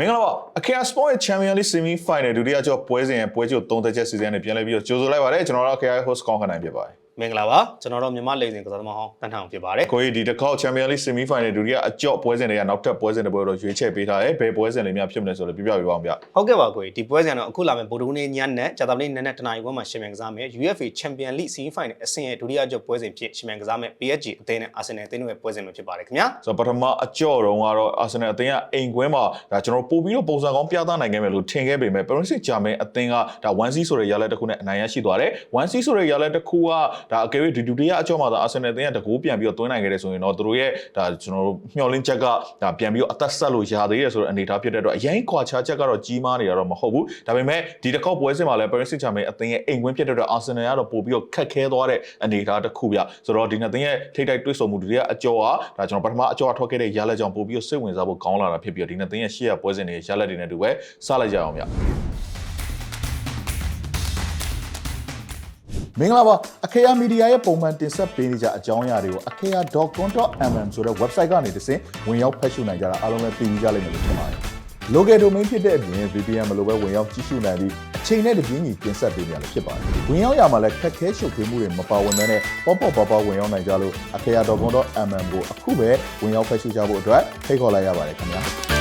မင်္ဂလာပါအခရာ Sport ရဲ့ Champion League Semi Final ဒုတိယကျော်ပွဲစဉ်ရဲ့ပွဲချုပ်၃သက်ချက်စီစဉ်နဲ့ပြန်လည်ပြီးတော့ကြိုဆိုလိုက်ပါတယ်ကျွန်တော်တို့အခရာ host ကောင်းခနိုင်ဖြစ်ပါတယ် မင်္ဂလာပါကျွန်တော်တို့မြန်မာလိမ့်စဉ်ကစားသမားဟောင်းတန်းထောင်ဖြစ်ပါတယ်ကိုကြီးဒီတစ်ခေါက် Champion League Semi Final ဒုတိယအကျော့ပွဲစဉ်တွေကနောက်ထပ်ပွဲစဉ်တွေပွဲတော့ရွေးချယ်ပေးထားတယ်ဘယ်ပွဲစဉ်တွေများဖြစ်မလဲဆိုတော့ပြပြပေးပါအောင်ဗျဟုတ်ကဲ့ပါကိုကြီးဒီပွဲစဉ်ကတော့အခုလာမယ့်ဗိုလ်တကူနေ့ညနဲ့ကြာသပတေးနေ့နဲ့တနင်္လာရီပွဲမှာရှင်မြန်ကစားမယ် UEFA Champion League Semi Final အဆင့်ရဲ့ဒုတိယကျော်ပွဲစဉ်ဖြစ်ရှင်မြန်ကစားမယ် PSG အသင်းနဲ့ Arsenal အသင်းတို့ရဲ့ပွဲစဉ်မှာဖြစ်ပါတယ်ခင်ဗျာဆိုတော့ပထမအကျော့တုန်းကတော့ Arsenal အသင်းကအိမ်ကွင်းမှာဒါကျွန်တော်ပို့ပြီးတော့ပုံစံကောင်းပြသနိုင်ခဲ့မယ်လို့ထင်ခဲ့ပေမဲ့ Paris Saint-Germain အသင်းကဒါ 1C ဆိုတဲ့ရလဒ်တစ်ခုနဲ့အနိုင်ရရှိသွားတယ် 1C ဆိုတဲ့ရလဒ်တစ်ခုကဒါအကယ်၍ဒီဒုတိယအကျော့မှာဒါ Arsenal အသင်းကတကူပြန်ပြီးတော့သွင်းနိုင်ခဲ့တယ်ဆိုရင်တော့သူတို့ရဲ့ဒါကျွန်တော်တို့မျှော်လင့်ချက်ကဒါပြန်ပြီးတော့အသက်ဆက်လို့ရသေးတယ်ဆိုတဲ့အနေအထားဖြစ်တဲ့အတွက်အရင်ခွာခြားချက်ကတော့ကြီးမားနေရတော့မဟုတ်ဘူးဒါပေမဲ့ဒီတစ်ခေါက်ပွဲစဉ်မှာလည်း Paris Saint-Germain အသင်းရဲ့အိမ်ကွင်းဖြစ်တဲ့အတွက် Arsenal ကတော့ပို့ပြီးတော့ခက်ခဲသွားတဲ့အနေအထားတစ်ခုပြဆိုတော့ဒီနှစ်သင်းရဲ့ထိတ်တိုက်တွေ့ဆုံမှုဒုတိယအကျော်ကဒါကျွန်တော်ပထမအကျော်ထွက်ခဲ့တဲ့ရလဒ်ကြောင့်ပို့ပြီးတော့စိတ်ဝင်စားဖို့ကောင်းလာတာဖြစ်ပြီးတော့ဒီနှစ်သင်းရဲ့ရှေ့ရပွဲစဉ်တွေရလဒ်တွေနဲ့တူပဲစလိုက်ကြအောင်ဗျ မင်္ဂလာပါအခေယာမီဒီယာရဲ့ပုံမှန်တင်ဆက်ပေးနေကြအကြောင်းအရာတွေကို akea.com.mm ဆိုတဲ့ website ကနေတဆင့်ဝင်ရောက်ဖတ်ရှုနိုင်ကြတာအားလုံးလည်းသိပြီးကြလိမ့်မယ်လို့ထင်ပါတယ်။ local domain ဖြစ်တဲ့အပြင် VPN မလိုပဲဝင်ရောက်ကြည့်ရှုနိုင်ပြီးအချိန်နဲ့တပြေးညီတင်ဆက်ပေးနေရလို့ဖြစ်ပါတယ်။ဝင်ရောက်ရမှာလည်းခက်ခဲရှုပ်ထွေးမှုတွေမပါဝင်ဘဲနဲ့ပေါ့ပေါ့ပါပါဝင်ရောက်နိုင်ကြလို့ akea.com.mm ကိုအခုပဲဝင်ရောက်ဖတ်ရှုကြဖို့အတွက်ဖိတ်ခေါ်လိုက်ရပါတယ်ခင်ဗျာ။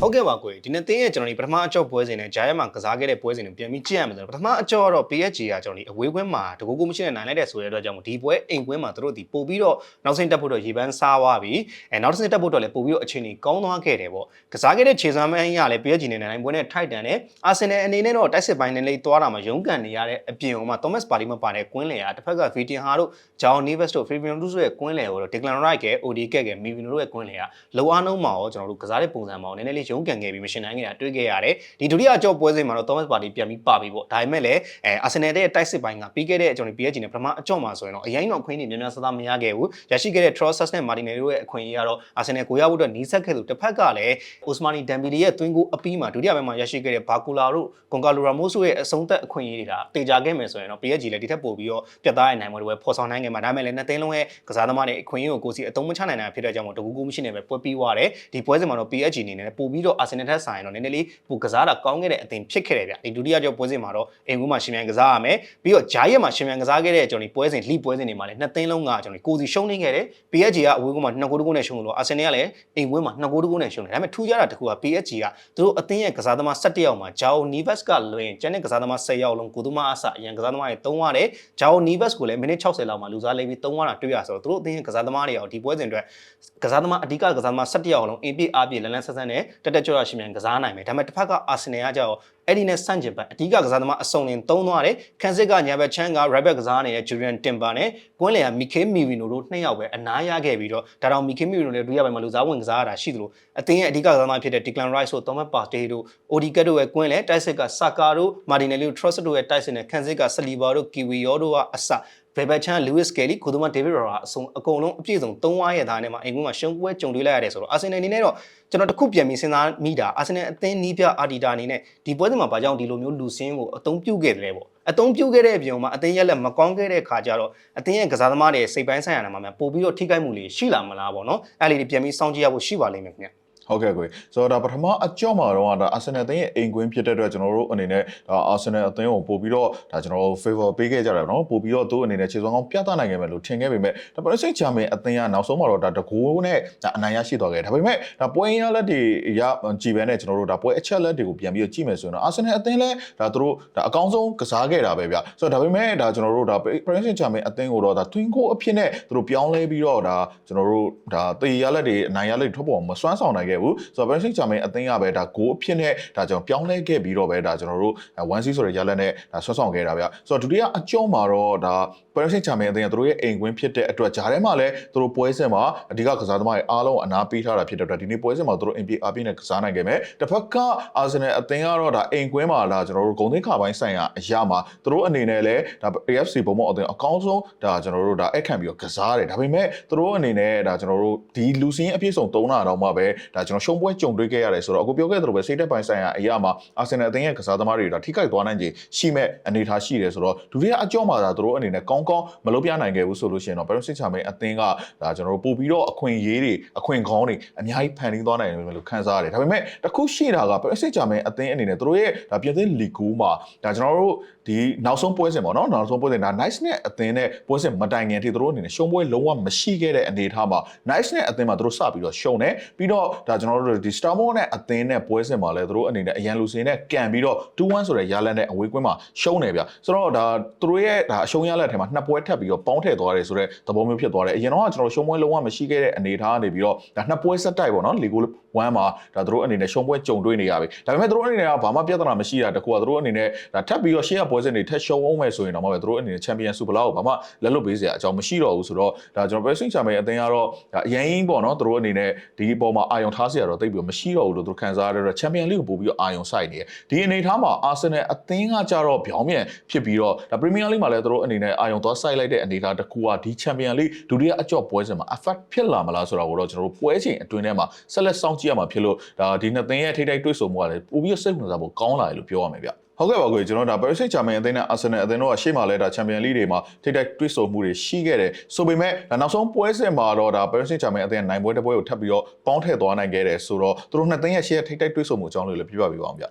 ဟုတ်ကဲ့ပါကိုကြီးဒီနေ့တင်းရဲ့ကျွန်တော်ဒီပထမအကျော့ပွဲစဉ်နဲ့ဂျာရက်မှာကစားခဲ့တဲ့ပွဲစဉ်ကိုပြန်ပြီးကြည့်ရမယ်ဆိုတော့ပထမအကျော့ကတော့ PSG ကကျွန်တော်ဒီအဝေးကွင်းမှာတကူကူမရှိနဲ့နိုင်လိုက်တဲ့ဆိုတဲ့အတွက်ကြောင့်မို့ဒီပွဲအိမ်ကွင်းမှာသူတို့ဒီပို့ပြီးတော့နောက်ဆင့်တက်ဖို့တော့ရေပန်းစားသွားပြီအဲနောက်ဆင့်တက်ဖို့တော့လည်းပို့ပြီးတော့အချိန်ကြီးကောင်းသွားခဲ့တယ်ပေါ့ကစားခဲ့တဲ့ခြေစွမ်းမန်းရလည်း PSG နဲ့နိုင်ပွဲနဲ့ထိုက်တန်တယ်အာဆင်နယ်အနေနဲ့တော့တိုက်စစ်ပိုင်းနဲ့လေးသွားတာမှာရုန်းကန်နေရတဲ့အပြင်ဟိုမှာ Thomas Partey မပါတဲ့ကွင်းလယ်ကတစ်ဖက်က Vitinha တို့ Joao Neves တို့ Fabian Ruiz ရဲ့ကွင်းလယ်ကိုတော့ Declan Rice က ODK က Mivino တို့ရဲ့ကွင်းလယ်ကလောအားနှုံးမှာရောကျွန်တော်တို့ကစားတဲ့ပုံစံမှာရောနည်းနည်းလေးရုန်းကန်ခဲ့ပြီးမရှင်နိုင်ခဲ့တာတွေ့ခဲ့ရတယ်ဒီဒုတိယအကျော့ပွဲစဉ်မှာတော့ Thomas Partey ပြန်ပြီးပါပြီပေါ့ဒါပေမဲ့လည်းအဲ Arsenal ရဲ့တိုက်စစ်ပိုင်းကပြီးခဲ့တဲ့အကျော်ဒီ PSG နဲ့ပထမအကျော့မှာဆိုရင်တော့အရင်တော့အခွင့်အရေးများများဆဆမရခဲ့ဘူးရရှိခဲ့တဲ့ Trossard နဲ့ Martinelli တို့ရဲ့အခွင့်အရေးကတော့ Arsenal ကိုရဖို့အတွက်နီးစပ်ခဲ့လို့တစ်ဖက်ကလည်း Osmani Dembele ရဲ့သွင်းကိုအပီးမှာဒုတိယပိုင်းမှာရရှိခဲ့တဲ့ Bakula တို့ Goncalo Ramos တို့ရဲ့အဆုံးသက်အခွင့်အရေးတွေဒါတေချာခဲ့မယ်ဆိုရင်တော့ PSG လည်းဒီထက်ပိုပြီးတော့ပြတ်သားတဲ့နိုင်ပွဲတွေပဲဖော်ဆောင်နိုင်ခဲ့မှာဒါပေမဲ့လည်းနှစ်သိန်းလုံးရဲ့ကစားသမားတွေအခွင့်အရေးကိုကိုစီအသုံးမချနိုင်တာဖြစ်တဲ့ကြောင့်မို့တကူကူမရှိနေပဲပွဲပြီးသွားတယ်ဒီပွဲစဉ်မှာတော့ PSG အနေနဲ့ပို့ပြီးတော့ Arsenal ထက်ဆိုင်တော့နည်းနည်းလေးပိုကစားတာကောင်းခဲ့တဲ့အသင်းဖြစ်ခဲ့တယ်ဗျဒီဒုတိယကျော်ပွဲစဉ်မှာတော့အင်ကူးမှာရှင်မြန်ကစားရမယ်ပြီးတော့ဂျာရက်မှာရှင်မြန်ကစားခဲ့တဲ့ကျွန်တော်ဒီပွဲစဉ်လိပွဲစဉ်တွေမှာလည်းနှစ်သိန်းလုံးကကျွန်တော်ဒီကိုစီရှုံးနေခဲ့တယ် PSG ကအဝေးကူမှာ2ဂိုးတကူနဲ့ရှုံးလို့ Arsenal ကလည်းအိမ်ဝင်းမှာ2ဂိုးတကူနဲ့ရှုံးတယ်ဒါပေမဲ့ထူးခြားတာတစ်ခုက PSG ကသူတို့အသင်းရဲ့ကစားသမား17ယောက်မှာ Jao Neves ကလွင်ကျန်တဲ့ကစားသမား10ယောက်လုံးကိုသူမအစအရင်ကစားသမားတွေ3ရတယ် Jao Neves ကိုလည်းမိနစ်60လောက်မှာလူစားလိမ့်ပြီး3ရတာတွေ့ရဆိုတော့သူတို့အသင်းရဲ့ကစားသမားတွေရောဒီပွဲစဉ်အတွက်ကစားသမားအဓိကကစားသမား17ယောက်လုံးအင်ပြည့်အားပြည့်လန်လန်ဆန်းဆန်းနဲ့တက်တက်ကြွကြွရှင်မြန်ကစားနိုင်မယ်ဒါပေမဲ့တစ်ဖက်က Arsenal ကကြောက်အဲ့ဒီနဲ့ဆန့်ကျင်ဘက်အဓိကကစားသမားအစုံလင်သုံးသွားတယ်ခန်းစစ်ကညာဘက်ချမ်းက right back ကစားနေတဲ့ Julian Timber နဲ့ကွင်းလယ်က Mikel Merino တို့နှစ်ယောက်ပဲအနားရခဲ့ပြီးတော့ဒါတောင် Mikel Merino နဲ့ဒုတိယပိုင်းမှာလူစားဝင်ကစားရတာရှိသလိုအသင်းရဲ့အဓိကကစားသမားဖြစ်တဲ့ Declan Rice တို့ Thomas Partey တို့ Odegaard တို့ရဲ့ကွင်းလယ်တိုက်စစ်က Saka တို့ Martinelli တို့ Trossard တို့ရဲ့တိုက်စစ်နဲ့ခန်းစစ်က Saliba တို့ Kiwi ရောတို့ကအစ ဘယ်ဘက်ချမ်း Lewis Kelly ကိုသူမ David Raya အစုံအကုန်လုံးအပြည့်စုံ၃ဝါးရဲ့သားနဲ့မှာအိမ်ကွင်းမှာရှုံးပွဲကြုံတွေ့လိုက်ရတယ်ဆိုတော့ Arsenal အနေနဲ့တော့ကျွန်တော်တခုပြန်ပြီးစဉ်းစားမိတာ Arsenal အသင်းနီးပြအာဒီတာအနေနဲ့ဒီပွဲစဉ်မှာဘာကြောင့်ဒီလိုမျိုးလူစင်းကိုအသုံးပြုခဲ့တယ်လဲပေါ့အသုံးပြုခဲ့တဲ့အပြင်မှာအသင်းရက်လက်မကောင်းခဲ့တဲ့ခါကျတော့အသင်းရဲ့ကစားသမားတွေစိတ်ပိုင်းဆိုင်ရာမှာများပို့ပြီးတော့ထိခိုက်မှုတွေရှိလာမလားပေါ့နော်အဲ့လေးတွေပြန်ပြီးစောင့်ကြည့်ရဖို့ရှိပါလိမ့်မယ်ခင်ဗျ ဟုတ်ကဲ့ကိုဆိုတော့ဒါပထမအကြော့မှာတော့ဒါအာဆင်နယ်အသင်းရဲ့အိမ်ကွင်းဖြစ်တဲ့အတွက်ကျွန်တော်တို့အနေနဲ့ဒါအာဆင်နယ်အသင်းကိုပို့ပြီးတော့ဒါကျွန်တော်တို့ favor ပေးခဲ့ကြတယ်နော်ပို့ပြီးတော့သူ့အနေနဲ့ခြေစွမ်းကောင်းပြသနိုင်ခဲ့မယ်လို့ထင်ခဲ့ပေမဲ့ဒါပရိစိတ်ချာမင်အသင်းကနောက်ဆုံးမှာတော့ဒါတကူနဲ့ဒါအနိုင်ရရှိသွားခဲ့တယ်ဒါပေမဲ့ဒါပွဲရလက်တွေရကြည်ပဲနဲ့ကျွန်တော်တို့ဒါပွဲအချက်လက်တွေကိုပြန်ပြီးတော့ကြည့်မယ်ဆိုရင်တော့အာဆင်နယ်အသင်းလည်းဒါသူတို့ဒါအကောင်းဆုံးကစားခဲ့တာပဲဗျဆိုတော့ဒါပေမဲ့ဒါကျွန်တော်တို့ဒါပရိစိတ်ချာမင်အသင်းကိုတော့ဒါ twin goal အဖြစ်နဲ့သူတို့ပြောင်းလဲပြီးတော့ဒါကျွန်တော်တို့ဒါတေရလက်တွေအနိုင်ရလက်တွေထွက်ပေါ်မစွမ်းဆောင်နိုင်ခဲ့ဘူးဆိုတော့ပရိစိတ်ချာမင်အသင်းကပဲဒါ goal အဖြစ်နဲ့ဒါကျွန်တော်ပြောင်းလဲခဲ့ပြီးတော့ပဲဒါကျွန်တော်တို့ 1C ဆိုတဲ့ရလက်နဲ့ဒါဆွတ်ဆောင်ခဲ့တာဗျဆိုတော့ဒုတိယအကျော်မှာတော့ဒါပရိစိတ်ချာမင်အသင်းကသူတို့ရဲ့အိမ်ကွင်းဖြစ်တဲ့အတွက်ဂျားထဲမှာလည်းသူတို့ပွဲစဉ်မှာအဓိကကစားသမားတွေအားလုံးအနာပေးထားတာဖြစ်တဲ့အတွက်ဒီနေ့ပွဲစဉ်မှာသူတို့ NBA အပြည့်နဲ့ကစားနိုင်ခဲ့မယ်တစ်ဖက်ကအာဆင်နယ်အသင်းကတော့ဒါအိမ်ကွင်းမှာဒါကျွန်တော်တို့ဂုံသိန်းခါပိုင်းဆိုင်ရာအရာမှာသူတို့အနေနဲ့လည်းဒါ AFC ဘုံမော့အသင်းအကောင်းဆုံးဒါကျွန်တော်တို့ဒါအခန့်ပြီးတော့ကစားတယ်ဒါပေမဲ့သူတို့အနေနဲ့ဒါကျွန်တော်တို့ဒီလူစင်းအပြည့်စုံသုံးတာတော့မှပဲဒါကျွန်တော်ရှုံးပွဲကြုံတွေ့ခဲ့ရတယ်ဆိုတော့အခုပြောခဲ့သလိုပဲစိတ်သက်ပိုင်းဆိုင်ရာအရာမှာအာဆင်နယ်အသင်းရဲ့ကစားသမားတွေဒါထိခိုက်သွားနိုင်ခြေရှိမဲ့အနေအထားရှိတယ်ဆိုတော့ဒုတိယအကြောမှာဒါသူတို့အနေနဲ့ကောင်းကောင်းမလုပ်ပြနိုင်ခဲ့ဘူးဆိုလို့ရှိရင်တော့ဘယ်လိုစစ်ချမယ်အသင်းကဒါကျွန်တော်တို့ပို့ပြီးတော့အခွင့်အရေးတွေအခွင့်ကောင်းတွေအများကြီးဖန်တီးသွားနိုင်တယ်လို့ခန်းစားရတယ်ဒါပေမဲ့တစ်ခုရှိတာကဘယ်လိုစစ်ချမယ်အသင်းအနေနဲ့သူတို့ရဲ့ဒါပြည်သင်းလီဂူမှာဒါကျွန်တော်တို့ဒီနောက်ဆုံးပွဲစဉ်ပေါ့နော်နောက်ဆုံးပွဲစဉ်ဒါ nice နဲ့အသင်းနဲ့ပွဲစဉ်မတိုင်ခင်အထိသူတို့အနေနဲ့ရှုံးပွဲလုံးဝမရှိခဲ့တဲ့အနေအထားမှာ nice နဲ့အသင်းမှာသူတို့စပြီးတော့ရှုံးတယ်ပြီးတော့ဒါကျွန်တော်တို့ဒီ Star Moon နဲ့အသင်းနဲ့ပွဲစဉ်မှာလည်းသူတို့အနေနဲ့အရန်လူစင်နဲ့ကန်ပြီးတော့2-1ဆိုတဲ့ရလန်နဲ့အဝေးကွင်းမှာရှုံးတယ်ဗျဆိုတော့ဒါသူတို့ရဲ့ဒါအရှုံးရလန်ထဲမှာနှစ်ပွဲထပ်ပြီးတော့ပေါင်းထည့်သွားတယ်ဆိုတော့သဘောမျိုးဖြစ်သွားတယ်အရင်တော့ကကျွန်တော်ရှုံးပွဲလုံးဝမရှိခဲ့တဲ့အနေအထားကနေပြီးတော့ဒါနှစ်ပွဲဆက်တိုက်ပေါ့နော်လီဂို1မှာဒါသူတို့အနေနဲ့ရှုံးပွဲကြုံတွေ့နေရပြီဒါပေမဲ့သူတို့အနေနဲ့ကဘာမှပြဿနာမရှိတာတကူကသူတို့အနေနဲ့ဒါထပ်ပြီးတော့ရှေ့ကပွဲစဉ်တွေထက်ရှုံးအောင်မယ်ဆိုရင်တော့မှပဲသူတို့အနေနဲ့ချန်ပီယံဆူပလာကိုဘာမှလက်လွတ်ပေးစရာအကြောင်းမရှိတော့ဘူးဆိုတော့ဒါကျွန်တော်ပဲဆင်ချမယ်အသင်းကတော့ဒါအရင်ပေါ့နော်သူတို့အနေနဲ့ဒီအပေါ်မှာအာယုံထားစရာတော့တိတ်ပြီးတော့မရှိတော့ဘူးလို့သူတို့ခံစားရတော့ချန်ပီယံလိကိုပို့ပြီးတော့အာယုံစိုက်နေတယ်ဒီအနေထားမှာအာဆင်နယ်အသင်းကကြတော့ပြောင်းပြန်ဖြစ်ပြီးတော့ဒါပရီးမီးယားလိမှာလည်းသူတို့အနေနဲ့အာယုံသွားစိုက်လိုက်တဲ့အနေအထားတစ်ခုကဒီချန်ပီယံလိဒုတိယအကြော့ပွဲစဉ်မှာ effect ဖြစ်လာမလားဆိုတော့တော့ကျွန်တော်တို့ပွဲချိန်အတွင်းထဲမှာဆက်လက်စောင့်ကြည့်ရမှာဖြစ်လို့ဒါဒီနှစ်သင်းရဲ့ထိတိုက်တွေ့ဆုံမှုကလည်းပိုပြီးတော့စိတ်ဝင်စားဖို့ကောင်းလာတယ်လို့ပြောရမယ်ဗျ ဟုတ်ကဲ့ပါကိုကျွန်တော်ဒါ Paris Saint-Germain အသင်းနဲ့ Arsenal အသင်းတို့ကရှေ့မှာလဲဒါ Champions League တွေမှာထိတိုက်တွေ့ဆုံမှုတွေရှိခဲ့တယ်ဆိုပေမဲ့ဒါနောက်ဆုံးပွဲစဉ်မှာတော့ဒါ Paris Saint-Germain အသင်းနိုင်ပွဲတစ်ပွဲကိုထပ်ပြီးတော့ပေါင်းထည့်သွားနိုင်ခဲ့တယ်ဆိုတော့သူတို့နှစ်သင်းရဲ့ရှေ့ထိတိုက်တွေ့ဆုံမှုအကြောင်းလေးလည်းပြပြပေးပါအောင်ဗျ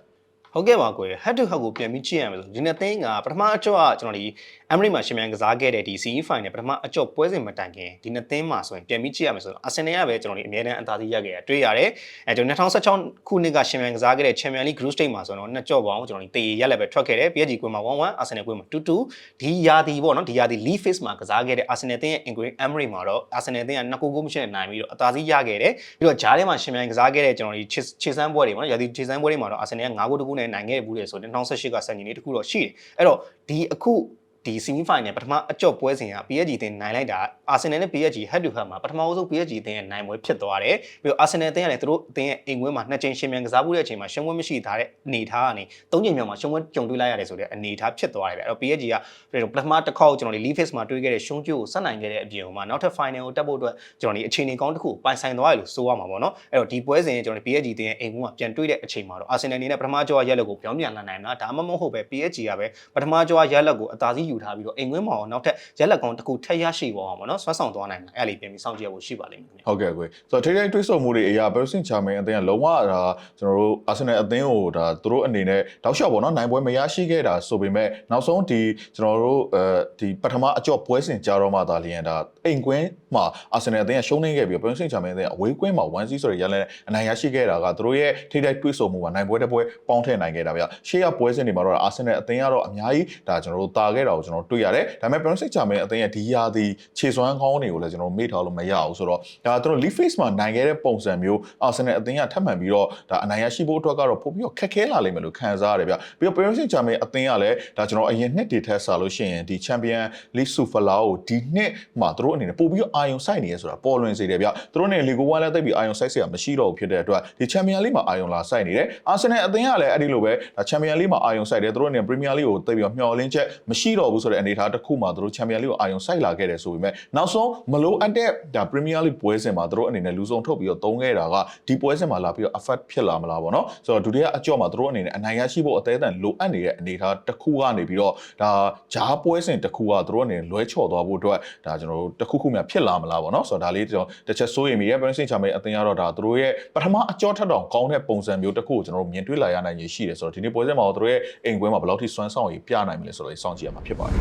ဟုတ်ကဲ့ပါကို head to head ကိုပြန်ပြီးကြည့်ရမယ်ဆိုဒီနေ့သိန်းကပထမအကျော့ကကျွန်တော်ဒီ Emery မှာရှင်မြန်ကစားခဲ့တဲ့ဒီ CE final ပထမအကျော့ပွဲစဉ်မတိုင်ခင်ဒီနေ့သိန်းမှာဆိုရင်ပြန်ပြီးကြည့်ရမယ်ဆိုတော့ Arsenal ကပဲကျွန်တော်ဒီအမြဲတမ်းအသာစီးရခဲ့ရတွေ့ရတယ်အဲကျွန်တော်2016ခုနှစ်ကရှင်မြန်ကစားခဲ့တဲ့ Champions League Group Stage မှာဆိုတော့နှစ်ကျော့ပေါင်းကျွန်တော်ဒီတေးရက်လည်းပဲထွက်ခဲ့တယ် PSG ကွင်းမှာ1-1 Arsenal ကွင်းမှာ2-2ဒီယာဒီပေါ့နော်ဒီယာဒီ League Phase မှာကစားခဲ့တဲ့ Arsenal တင်းရဲ့ Ingrid Emery မှာတော့ Arsenal တင်းကနှစ်ကိုကိုမရှိနဲ့နိုင်ပြီးတော့အသာစီးရခဲ့တယ်ပြီးတော့ဂျားထဲမှာရှင်မြန်ကစားခဲ့တဲ့ကျွန်တော်ဒီခြေစမ်းပွဲတွေပေါ့နော်ယာဒီခြေစမ်းပွဲတွေမှာတော့ Arsenal က9ဂိုးတကူနဲ့နိုင်ခဲ့ဘူးလေဆိုတော့2018ကစံချိန်လေးတခုတော့ရှိတယ်အဲ့တော့ဒီအခု ဒီ semi final ပထမအကြော့ပွဲစဉ်က PSG တင်နိုင်လိုက်တာ Arsenal နဲ့ PSG head to head မှာပထမဆုံး PSG တင်ရဲ့နိုင်ပွဲဖြစ်သွားတယ်ပြီးတော့ Arsenal တင်ကလည်းသူတို့တင်ရဲ့အိမ်ကွင်းမှာနှစ်ချိန်ရှင်မြန်ကစားမှုတဲ့အချိန်မှာရှုံးပွဲမရှိထားတဲ့အနေထားကနေသုံးချိန်မြောက်မှာရှုံးပွဲကြုံတွေ့လိုက်ရတယ်ဆိုတဲ့အနေထားဖြစ်သွားတယ်ဗျအဲ့တော့ PSG ကပထမတစ်ခေါက်ကျွန်တော်ဒီ league phase မှာတွေ့ခဲ့တဲ့ရှုံးကျိုးကိုဆက်နိုင်ခဲ့တဲ့အပြင်မှာနောက်ထပ် final ကိုတက်ဖို့အတွက်ကျွန်တော်ဒီအခြေအနေကောင်းတစ်ခုပိုင်ဆိုင်သွားရလို့ဆိုရမှာပေါ့နော်အဲ့တော့ဒီပွဲစဉ်ကျွန်တော်ဒီ PSG တင်ရဲ့အိမ်ကွင်းမှာပြန်တွေ့တဲ့အချိန်မှာတော့ Arsenal အနေနဲ့ပထမကြောရက်လက်ကိုပြောင်းပြန်လာနိုင်တာဒါမှမဟုတ်ပဲ PSG ကပဲပထမကြောရက်လက်ကိုအသာစီးယူထားပြီးတော့အိမ်ကွင်းမှာတော့နောက်ထပ်ရက်လက်ကောင်းတစ်ခုထပ်ရရှိသွားအောင်ပေါ့နော်ဆွမ်းဆောင်သွားနိုင်တယ်အဲ့လေးပြန်ပြီးစောင့်ကြည့်ရဖို့ရှိပါလိမ့်မယ်ခင်ဗျဟုတ်ကဲ့ကိုဆိုတော့ထိထိတွေ့ဆုံမှုတွေအရာ Paris Saint-Germain အသင်းကလုံးဝဒါကျွန်တော်တို့ Arsenal အသင်းကိုဒါသူတို့အနေနဲ့တောက်လျှောက်ပေါ့နော်နိုင်ပွဲမရရှိခဲ့တာဆိုပေမဲ့နောက်ဆုံးဒီကျွန်တော်တို့အဲဒီပထမအကြော့ပွဲစဉ်ကြာတော့မှသာလျင်ဒါအိမ်ကွင်းမှာ Arsenal အသင်းကရှုံးနေခဲ့ပြီး Paris Saint-Germain အသင်းကအဝေးကွင်းမှာ1-0ဆိုတဲ့ရလနဲ့အနိုင်ရရှိခဲ့တာကသူတို့ရဲ့ထိထိတွေ့ဆုံမှုကနိုင်ပွဲတစ်ပွဲပေါင်းထည့်နိုင်ခဲ့တာဗျရှေ့ကပွဲစဉ်တွေမှာတော့ Arsenal အသင်းကတော့အများကြီးဒါကျွန်တော်တို့တာခဲ့တာကိုကျွန်တော်တွေ့ရတယ်ဒါပေမဲ့ Paris Saint-Germain အသင်းရဲ့ဒီရာသီခြေစွမ်းကောင်းတွေကိုလည်းကျွန်တော်မေ့ထားလို့မရဘူးဆိုတော့ဒါသူတို့ League Phase မှာနိုင်ခဲ့တဲ့ပုံစံမျိုး Arsenal အသင်းကထပ်မံပြီးတော့ဒါအနိုင်ရရှိဖို့အတွက်ကတော့ပို့ပြီးတော့ခက်ခဲလာလိမ့်မယ်လို့ခံစားရတယ်ဗျပြီးတော့ Paris Saint-Germain အသင်းကလည်းဒါကျွန်တော်အရင်နှစ်တွေထက်ဆလို့ရှိရင်ဒီ Champion League Super ကိုဒီနှစ်မှာသူတို့အနေနဲ့ပို့ပြီးတော့အာရုံစိုက်နေရဆိုတာပေါ်လွင်စေတယ်ဗျသူတို့နဲ့ Ligue 1လည်းတိတ်ပြီးအာရုံစိုက်စရာမရှိတော့ဘူးဖြစ်တဲ့အတွက်ဒီ Champion League မှာအာရုံလာစိုက်နေတယ် Arsenal အသင်းကလည်းအဲ့ဒီလိုပဲဒါ Champion League မှာအာရုံစိုက်တယ်သူတို့အနေနဲ့ Premier League ကိုတိတ်ပြီးတော့မျှော်လင့်ချက်မရှိတော့ဘူးဆိုတဲ့အနေအထားတစ်ခုမှာသူတို့ Champion League ကိုအာရုံစိုက်လာခဲ့တယ်ဆိုပေမဲ့နောက်ဆုံးမလို့အပ်တဲ့ဒါ Premier League ပွဲစဉ်မှာသူတို့အနေနဲ့လူဆုံးထုတ်ပြီးတော့သုံးခဲ့တာကဒီပွဲစဉ်မှာလာပြီးတော့ effect ဖြစ်လာမလားပေါ့နော်ဆိုတော့ဒုတိယအကြော့မှာသူတို့အနေနဲ့အနိုင်ရရှိဖို့အသေးအတန်လိုအပ်နေတဲ့အနေအထားတစ်ခုကနေပြီးတော့ဒါဂျားပွဲစဉ်တစ်ခုကသူတို့အနေနဲ့လွဲချော်သွားဖို့အတွက်ဒါကျွန်တော်တို့တစ်ခုခုများဖြစ်လာမလားပေါ့နော်ဆိုတော့ဒါလေးကျွန်တော်တစ်ချက်စိုးရိမ်မိရဲ့ Paris Saint-Germain အသင်းကတော့ဒါသူတို့ရဲ့ပထမအကြော့ထက်တောင်ကောင်းတဲ့ပုံစံမျိုးတစ်ခုကိုကျွန်တော်တို့မြင်တွေ့လာရနိုင်ရရှိတယ်ဆိုတော့ဒီနေ့ပွဲစဉ်မှာတော့သူတို့ရဲ့အိမ်ကွင်းမှာဘယ်လောက်ထိစွမ်းဆောင်ရည်ပြနိုင်မလဲဆိုတော့စောင့်ကြည့်ရမှာဖြစ်ပါတ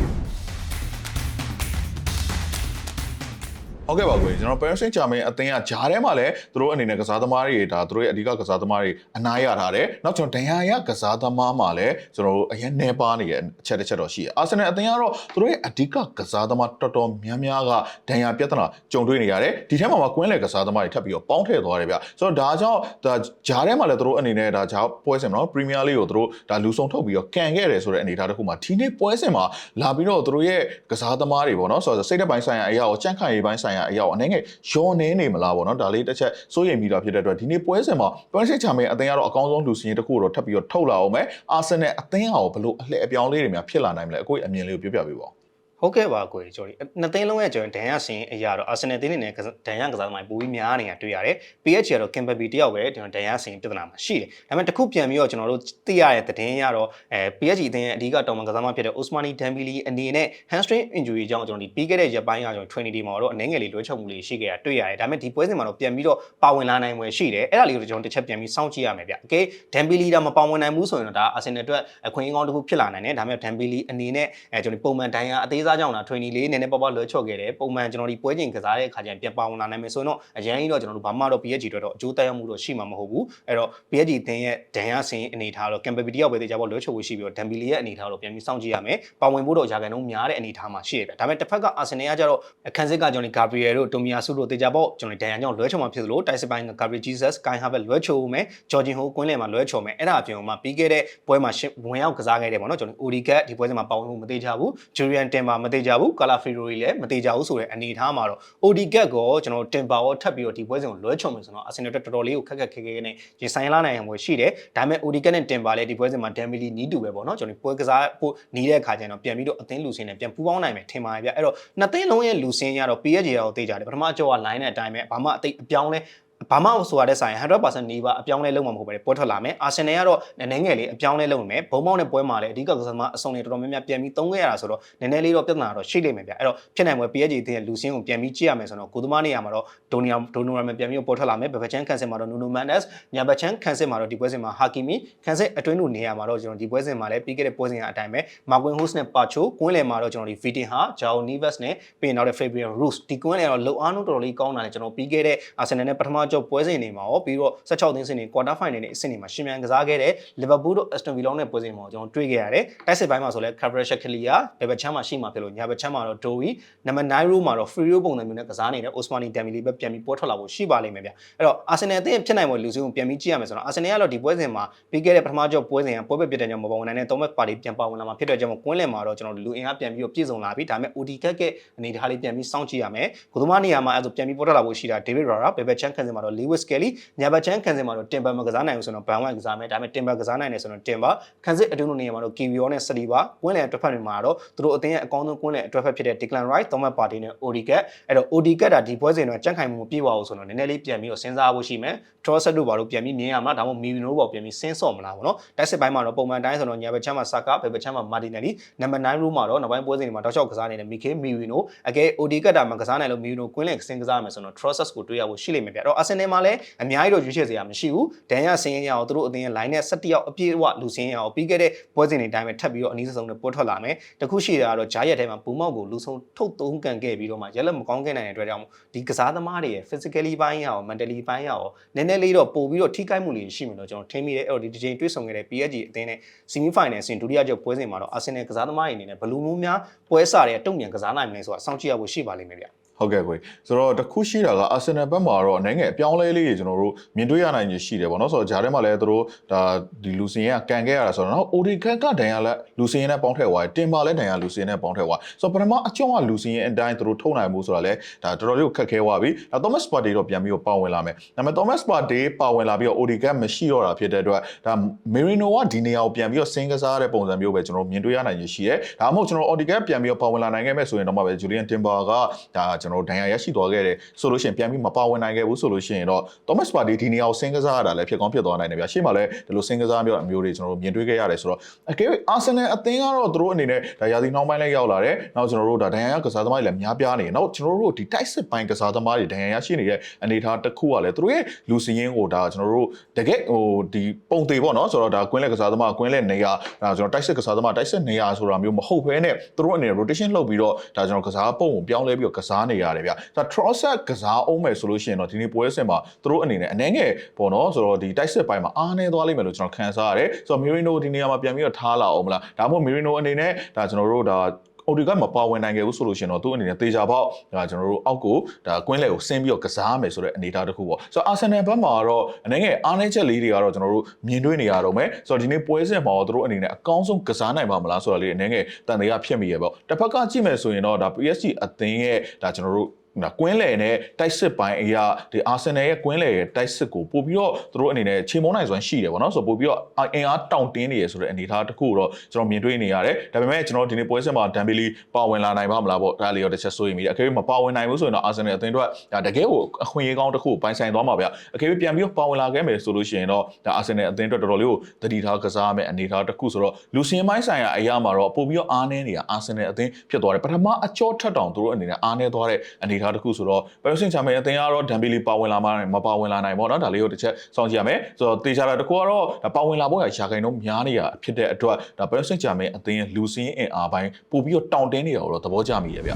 ဟုတ်ကဲ့ပါကိုကျွန်တော် Paris Saint-Germain အသင်းကဂျားထဲမှာလည်းသူတို့အနေနဲ့ကစားသမားတွေဒါသူတို့ရဲ့အဓိကကစားသမားတွေအနားရထားတယ်။နောက်ကျွန်တော်ဒန်ယာရကစားသမားမှာလည်းကျွန်တော်တို့အရင်နေပါနေတဲ့အချက်တစ်ချက်တော့ရှိတယ်။ Arsenal အသင်းကတော့သူတို့ရဲ့အဓိကကစားသမားတော်တော်များများကဒန်ယာပြဿနာကြုံတွေ့နေရတယ်။ဒီထဲမှာမှကွင်းလေကစားသမားတွေထပ်ပြီးတော့ပေါင်းထည့်သွားတယ်ဗျ။ဆိုတော့ဒါကြောင့်ဒါဂျားထဲမှာလည်းသူတို့အနေနဲ့ဒါဂျားပွဲစဉ်မှာနော် Premier League ကိုသူတို့ဒါလူဆုံးထုတ်ပြီးတော့ကန်ခဲ့တယ်ဆိုတဲ့အနေအထားတစ်ခုမှာဒီနေ့ပွဲစဉ်မှာလာပြီးတော့သူတို့ရဲ့ကစားသမားတွေပေါ့နော်ဆိုတော့စိတ်သက်ပိုင်းဆိုင်ရာအရာကိုကြန့်ခိုင်ရေးပိုင်းဆိုင်ရာအရာကိုအနေငယ်ရောနေနေမလားပေါ့နော်ဒါလေးတစ်ချက်စိုးရိမ်မိတာဖြစ်တဲ့အတွက်ဒီနေ့ပွဲစဉ်မှာ Paris Saint-Germain အသင်းကတော့အကောင်းဆုံးလူစင်းတစ်ခုတော့ထပ်ပြီးတော့ထုတ်လာအောင်မယ် Arsenal အသင်းဟာဘလို့အလှည့်အပြောင်းလေးတွေများဖြစ်လာနိုင်မလဲအကိုအမြင်လေးကိုပြောပြပေးပါဦး ဟုတ်ကဲ့ပါကိုကြီးကျော်ဒီနှစ်သိန်းလုံးရဲ့ကျွန်တော်ဒန်ရဆင်အရာတော့အာဆင်နယ်တင်းနေနဲ့ဒန်ရကစားသမားပိုပြီးများနေတာတွေ့ရတယ် PH ကတော့ Kimberly တယောက်ပဲကျွန်တော်ဒန်ရဆင်ပြဿနာမှာရှိတယ်ဒါပေမဲ့တစ်ခုပြန်ပြီးတော့ကျွန်တော်တို့သိရတဲ့သတင်းရတော့အဲ PH အသင်းရဲ့အဓိကတောင်ပန်ကစားသမားဖြစ်တဲ့ Osmani Dembele အနေနဲ့ hamstring injury ကြောင့်ကျွန်တော်ဒီပြီးခဲ့တဲ့ရက်ပိုင်းကကျွန်တော် training day မှာတော့အနေငယ်လေးလွှဲချုပ်မှုလေးရှိခဲ့တာတွေ့ရတယ်ဒါပေမဲ့ဒီပွဲစဉ်မှာတော့ပြန်ပြီးတော့ပါဝင်လာနိုင်ွယ်ရှိတယ်အဲ့ဒါလေးကိုကျွန်တော်တစ်ချက်ပြန်ပြီးစောင့်ကြည့်ရမယ်ဗျ။ Okay Dembele ဒါမပါဝင်နိုင်ဘူးဆိုရင်တော့ဒါ Arsenal အတွက်အခွင့်အရေးကောင်းတစ်ခုဖြစ်လာနိုင်တယ်ဒါပေမဲ့ Dembele အနေနဲ့အဲကျွန်တော်ပုံမှန်တိုင်းကအသေးစားကြောင့်လား training လေးနည်းနည်းပေါ့ပေါ့လွှဲချော့ခဲ့တယ်ပုံမှန်ကျွန်တော်ဒီပွဲချိန်ကစားတဲ့အခါကျရင်ပြန်ပါဝင်လာနိုင်မယ်ဆိုရင်တော့အရင်ကြီးတော့ကျွန်တော်တို့ဘာမှတော့ PSG အတွက်တော့အကျိုးသက်ရောက်မှုတော့ရှိမှာမဟုတ်ဘူးအဲ့တော့ PSG တင်းရဲ့ဒန်ရဆင်အနေထားတော့ Campbell တယောက်ပဲတေချာပေါ့လွှဲချော့ဖို့ရှိပြီးတော့ Dembele ရဲ့အနေထားတော့ပြန်ပြီးစောင့်ကြည့်ရမယ်ပါဝင်ဖို့တော့ရာခိုင်နှုန်းများတဲ့အနေထားမှာရှိတယ်ဗျဒါပေမဲ့တစ်ဖက်က Arsenal ကကျတော့အခန်းစစ်ကကျွန်တော်ဒီ Gabriel တို့ Tomiyasu တို့တေချာပေါ့ကျွန်တော်ဒန်ရကြောင့်လွှဲချော့မှာဖြစ်သလိုတိုက်စစ်ပိုင်းက Gabriel Jesus, Kai Havertz လွှဲချော့မယ် Jorginho ကွင်းလယ်မှာလွှဲချော်မယ်အဲ့ဒါအပြင်မှာပြီးခဲ့တဲ့ပွဲမှာဝင်ရောက်ကစားခဲ့တယ်ပေါ့နော်ကျွန်တော် Odicat ဒီပွဲစဉ်မှာပါဝင်မှုမသေးကြဘူး Julian Timber မသေးကြဘူး Calafiori လည်းမသေးကြဘူးဆိုတဲ့အနေအထားမှာတော့ Odicat ကိုကျွန်တော် Timber ရောထပ်ပြီးတော့ဒီပွဲစဉ်ကိုလွှဲချော်မယ်ဆိုတော့ Arsenal တော်တော်လေးကိုခက်ခက်ခဲခဲနဲ့ရင်ဆိုင်လာနိုင်အောင်ရှိတယ်ဒါပေမဲ့ Odicat နဲ့ Timber လည်းဒီပွဲစဉ်မှာ Dembele နီးတူပဲပေါ့နော်ကျွန်တော်ပွဲကစားဖို့နီးတဲ့အခါကျရင်တော့ပြန်ပြီးတော့အသင်းလူစင်းနဲ့ပြန်ပူးပေါင်းနိုင်မယ်ထင်ပါတယ်ဗျအဲ့တော့နှစ်သင်းလုံးရဲ့လူစင်းရတော့ PSG ရောသိကြတယ်ပထမအကျော်က line နဲ့အတိုင်းပဲဘာမှအသိအပြောင်းလဲ ဘာမှဆိုရတဲ့ဆိုင်100%နေပါအပြောင်းလဲလုံးမှာမဟုတ်ပဲပွဲထွက်လာမယ်အာဆင်နယ်ကတော့နည်းနည်းငယ်လေးအပြောင်းလဲလုံးမယ်ဘုံမောင်းတဲ့ပွဲမှာလည်းအဓိကကစားသမားအစုံတွေတော်တော်များများပြန်ပြီးသုံးခဲ့ရတာဆိုတော့နည်းနည်းလေးတော့ပြဿနာတော့ရှိလိမ့်မယ်ဗျအဲ့တော့ဖြစ်နိုင်ပွဲ PSG အသင်းရဲ့လူစင်းကိုပြန်ပြီးကြည့်ရမယ်ဆိုတော့ကိုသမားနေရာမှာတော့ဒိုနီယာဒိုနိုရာမပြန်ပြီးပေါ်ထွက်လာမယ်ဘယ်ဘချန်ကန်ဆယ်မှာတော့နူနိုမန်ဒက်စ်ညာဘချန်ကန်ဆယ်မှာတော့ဒီပွဲစဉ်မှာဟာကီမီကန်ဆယ်အတွင်းတို့နေရာမှာတော့ကျွန်တော်ဒီပွဲစဉ်မှာလည်းပြီးခဲ့တဲ့ပွဲစဉ်ကအတိုင်းပဲမာကွင်ဟုစ်နဲ့ပါချိုကွင်းလယ်မှာတော့ကျွန်တော်ဒီဗီတင်ဟာဂျာအိုနီဗက်စ်နဲ့ပြီးရင်နောက်တဲ့ Fabian Ruiz ဒီကွင်းလယ်ကတော့လုံအားနှုန်းတော်တော်လေးကောင်းတာလေကျွန်တော်ပြီးခဲ့တဲ့အာဆင်နယ်နဲ့ပထမကြော့ပွဲစဉ်တွေမှာရောပြီးတော့16သင်းစင်တွေ quarter final တွေအဆင့်တွေမှာရှင်မြန်ကစားခဲ့တဲ့ Liverpool တို့ Aston Villa နဲ့ပွဲစဉ်မှာကျွန်တော်တွေ့ခဲ့ရတယ်တိုက်စစ်ပိုင်းမှာဆိုလဲ Gabriel Shaklia ဘယ်ဘချမ်းမှာရှိမှာဖြစ်လို့ညာဘချမ်းမှာတော့ Dowie နံပါတ်9 row မှာတော့ Free row ပုံစံမျိုးနဲ့ကစားနေတဲ့ Osmani Dembele ပဲပြန်ပြီးပွဲထွက်လာဖို့ရှိပါလိမ့်မယ်ဗျအဲ့တော့ Arsenal အသင်းဖြစ်နိုင်ပွဲလူစုကိုပြန်ပြီးကြည့်ရမယ်ဆိုတော့ Arsenal ကတော့ဒီပွဲစဉ်မှာပြီးခဲ့တဲ့ပထမကြော့ပွဲစဉ်ကပွဲပဲပြတဲ့ကြောင့်မပေါ်ဝင်နိုင်တဲ့ Thomas Partey ပြန်ပါဝင်လာမှာဖြစ်တဲ့ကြောင့်ကွင်းလယ်မှာတော့ကျွန်တော်လူအင်အားပြန်ပြီးတော့ပြည့်စုံလာပြီဒါပေမဲ့ ODK ကအနေထားလေးပြန်ပြီးစောင့်ကြည့်ရမယ်ကိုသမားနေရာမှာအဲ့ဒါပြန်ပြီးပေါ်ထွက်လာဖို့ရှိတာ David Rara ဘယ်ဘက်ချန်ခံစင်မှာတော့ Lewis Kelly ညာဘက်ချန်ခံစင်မှာတော့ Timber မကစားနိုင်ဘူးဆိုတော့ Van White ကစားမယ်ဒါပေမဲ့ Timber ကစားနိုင်တယ်ဆိုတော့ Timber ခံစစ်အတွင်းလိုနေရာမှာတော့ Kiwior နဲ့ Saliba ကွင်းလယ်အတွက်ဖက်တွေမှာတော့သူတို့အသင်းရဲ့အကောင်းဆုံးကွင်းလယ်အတွက်ဖက်ဖြစ်တဲ့ Declan Rice Thomas Partey နဲ့ ODK အဲ့တော့ ODK ဒါဒီပွဲစဉ်တော့ကြန့်ခိုင်မှုမပြေပါဘူးဆိုတော့နည်းနည်းလေးပြန်ပြီးတော့စဉ်းစားဖို့ရှိမယ် Trossard တို့ဘာလို့ပြန်ပြီးမြင်ရမလားဒါမှမဟုတ် Mino ဘောပြန်ပြီးစင်းစော့မလားဗောနော်တိုက်စစ်ပိုင်းမှာတော့ပုံမှန်တိုင်းဆိုတော့ညာဘက်ချမ်းမှာ Saka ဘယ်ဘက်ချမ်းမှာ Martinelli နံပါတ်9 row မှာတော့နောက်ပိုင်းပွဲစဉ်တွေမှာတောက်လျှောက်ကစားနေတဲ့ Mikel Merino အကဲ ODK တာမှာကစားနိုင်လို့ Merino ကွင်းလယ်စင်းကစားမယ်ဆိုတော့ Trossard ကိုတွေ့ရဖို့ရှိလိမ့်မယ်ဗျအဲ့တော့ Arsenal မှာလည်းအများကြီးတော့ရွေးချယ်စရာမရှိဘူးဒန်ရဆင်းရအောင်သူတို့အသင်းရဲ့ line နဲ့17ယောက်အပြည့်အဝလူစင်းရအောင်ပြီးခဲ့တဲ့ပွဲစဉ်တွေတိုင်းပဲထပ်ပြီးတော့အနည်းဆုံးနဲ့ပွဲထွက်လာမယ်တခုရှိတာကတော့ဂျားရက်ထဲမှာဘူမောက်ကိုလူဆုံးထုတ်သုံးကန်ခဲ့ပြီးတော့မှရက်လက်မကောင်းခဲ့နိုင်တဲ့အတွက်ကြောင့်ဒီကစားသမားတွေရဲ့ physically ပိုင်းရအောင် mentally ပိုင်းရအောင်နည်းနည်းလေးတော့ပို့ပြီးတော့ထိခိုက်မှုတွေရှိမယ်လို့ကျွန်တော်ထင်မိတယ်အဲ့တော့ဒီတစ်ချိန်တွေ့ဆုံခဲ့တဲ့ PSG အသင်းနဲ့ semi final ဆင်ဒုတိယကျော်ပွဲစဉ်မှာတော့ Arsenal ကစားသမားတွေအနေနဲ့ဘယ်လိုမျိုးများပွဲစားတဲ့တုံ့ပြန်ကစားနိုင်မလဲဆိုတာစောင့်ကြည့်ရဖို့ရှိပါလိမ့်မယ်ဗျ ဟုတ်ကဲ့ကိုဆိုတော့တခုရှိတာကအာဆင်နယ်ဘက်မှာတော့အနေငယ်အပြောင်းလဲလေးတွေကျွန်တော်တို့မြင်တွေ့ရနိုင်ခြေရှိတယ်ပေါ့နော်ဆိုတော့ဂျားထဲမှာလည်းသူတို့ဒါဒီလူစင်ကကန်ခဲ့ရတာဆိုတော့နော်အိုဒီခက်ကဒန်ရလက်လူစင်နဲ့ပေါင်းထည့်သွားတယ်တင်ပါလဲဒန်ရလူစင်နဲ့ပေါင်းထည့်သွားဆိုတော့ပထမအကျောင်းကလူစင်ရဲ့အတိုင်းသူတို့ထုတ်နိုင်မှုဆိုတာလဲဒါတော်တော်လေးကိုခက်ခဲသွားပြီဒါ Thomas Partey တော့ပြန်ပြီးတော့ပါဝင်လာမယ်ဒါပေမဲ့ Thomas Partey ပါဝင်လာပြီးတော့ OD ကမရှိတော့တာဖြစ်တဲ့အတွက်ဒါ Merino ကဒီနေရာကိုပြန်ပြီးတော့စင်ကစားတဲ့ပုံစံမျိုးပဲကျွန်တော်မြင်တွေ့ရနိုင်ခြေရှိတယ်ဒါမှမဟုတ်ကျွန်တော် OD ကပြန်ပြီးတော့ပါဝင်လာနိုင်ခဲ့မဲ့ဆိုရင်တော့မှပဲ Julian Timber ကဒါကျွန်တော်ဒန်ရရရှိသွားခဲ့တယ်ဆိုလို့ရှိရင်ပြန်ပြီးမပါဝင်နိုင်ခဲ့ဘူးဆိုလို့ရှိရင်တော့ Thomas Partey ဒီနေရာကိုစင်ကစားရတာလည်းဖြစ်ကောင်းဖြစ်သွားနိုင်တယ်ဗျာရှေ့မှာလည်းဒီလိုစင်ကစားမျိုးအမျိုးတွေကျွန်တော်တို့မြင်တွေ့ခဲ့ရတယ်ဆိုတော့အကယ်၍ Arsenal အသင်းကတော့သူတို့အနေနဲ့ဒါရာသီနှောင်းပိုင်းလည်းရောက်လာတယ်နောက်ကျွန်တော်တို့ဒါဒန်ရရကစားသမားတွေလည်းများပြားနေတယ်နောက်ကျွန်တော်တို့ဒီတိုက်စစ်ပိုင်းကစားသမားတွေဒန်ရရရှိနေတဲ့အနေအထားတစ်ခုကလည်းသူတို့ရဲ့လူစည်ရင်းကိုဒါကျွန်တော်တို့တကယ်ဟိုဒီပုံသေးပေါ့နော်ဆိုတော့ဒါကွင်းလက်ကစားသမားကွင်းလက်နေရဒါကျွန်တော်တိုက်စစ်ကစားသမားတိုက်စစ်နေရဆိုတာမျိုးမဟုတ်ဘဲနဲ့သူတို့အနေနဲ့ rotation လုပ်ပြီးတော့ဒါကျွန်တော်ကစားပုံကိုပြောင်းလဲပြီးတော့ကစားနေရတယ်ဗျဒါ Trossard ကစားအောင်မယ်ဆိုလို့ရှိရင်တော့ဒီနေ့ပွဲစဉ်မှာသူတို့အနေနဲ့အနေငယ်ပေါ့နော်ဆိုတော့ဒီတိုက်စစ်ပိုင်းမှာအားနေသွားလိမ့်မယ်လို့ကျွန်တော်ခံစားရတယ်ဆိုတော့ Merino ဒီနေရာမှာပြန်ပြီးတော့ထားလာအောင်မလားဒါမှမဟုတ် Merino အနေနဲ့ဒါကျွန်တော်တို့ဒါ အိုဒီကမပါဝင်နိုင်ခဲ့ဘူးဆိုလို့ရှိရင်တော့သူ့အနေနဲ့တေချာပေါက်ဒါကျွန်တော်တို့အောက်ကိုဒါကွင်းလေကိုဆင်းပြီးတော့ကစားမယ်ဆိုတဲ့အနေအထားတစ်ခုပေါ့ဆိုတော့အာဆင်နယ်ဘက်မှာတော့အနေငယ်အားနည်းချက်လေးတွေကတော့ကျွန်တော်တို့မြင်တွေ့နေရတော့မယ်ဆိုတော့ဒီနေ့ပွဲစဉ်မှာတော့သူတို့အနေနဲ့အကောင်းဆုံးကစားနိုင်ပါမလားဆိုတာလေးအနေငယ်တန်တွေကဖြစ်မိရပေါ့တစ်ဖက်ကကြည့်မယ်ဆိုရင်တော့ဒါ PSG အသင်းရဲ့ဒါကျွန်တော်တို့နာ ကွင်းလယ်နဲ့တိုက်စစ်ပိုင်းအရာဒီအာဆင်နယ်ရဲ့ကွင်းလယ်ရဲ့တိုက်စစ်ကိုပို့ပြီးတော့သူတို့အနေနဲ့ချိန်မုံနိုင်စွမ်းရှိတယ်ဗောနော်ဆိုတော့ပို့ပြီးတော့အင်အားတောင့်တင်းနေရဆိုတဲ့အနေအထားတစ်ခုကိုတော့ကျွန်တော်မြင်တွေ့နေရတယ်ဒါပေမဲ့ကျွန်တော်ဒီနေ့ပွဲစဉ်မှာဒမ်ဘီလီပါဝင်လာနိုင်ပါမလားပေါ့ဒါလေးရောတစ်ချက်စိုးရိမ်မိတယ်အကယ်၍မပါဝင်နိုင်ဘူးဆိုရင်တော့အာဆင်နယ်အသင်းတို့ကဒါတကယ်ကိုအခွင့်အရေးကောင်းတစ်ခုကိုပိုင်ဆိုင်သွားမှာဗျအကယ်၍ပြန်ပြီးတော့ပါဝင်လာခဲ့မယ်ဆိုလို့ရှိရင်တော့ဒါအာဆင်နယ်အသင်းတို့တော်တော်လေးကိုတတိထားကစားမယ်အနေအထားတစ်ခုဆိုတော့လူစင်မိုင်းဆိုင်ရာအရာမှာတော့ပို့ပြီးတော့အားနည်းနေတာအာဆင်နယ်အသင်းဖြစ်သွားတယ်ပထမအကျော်ထက်တောင်သူတို့အနေနဲ့အားနည်းသွားတဲ့အနေအထားတစ်ခုဆိုတော့ဘယ်လိုစင်ချာမယ်အသင်းကတော့ဒမ်ဘီလီပါဝင်လာမှမပါဝင်လာနိုင်ပေါ့နော်ဒါလေးကိုတစ်ချက်စောင့်ကြည့်ရမယ်ဆိုတော့တေချာတာတစ်ခုကတော့ဒါပါဝင်လာဖို့ရရှာခိုင်တော့များနေတာဖြစ်တဲ့အတွက်ဒါဘယ်လိုစင်ချာမယ်အသင်းရဲ့လူစင်အင်အားပိုင်းပို့ပြီးတော့တောင့်တင်းနေတာကိုတော့သဘောကျမိရဗျ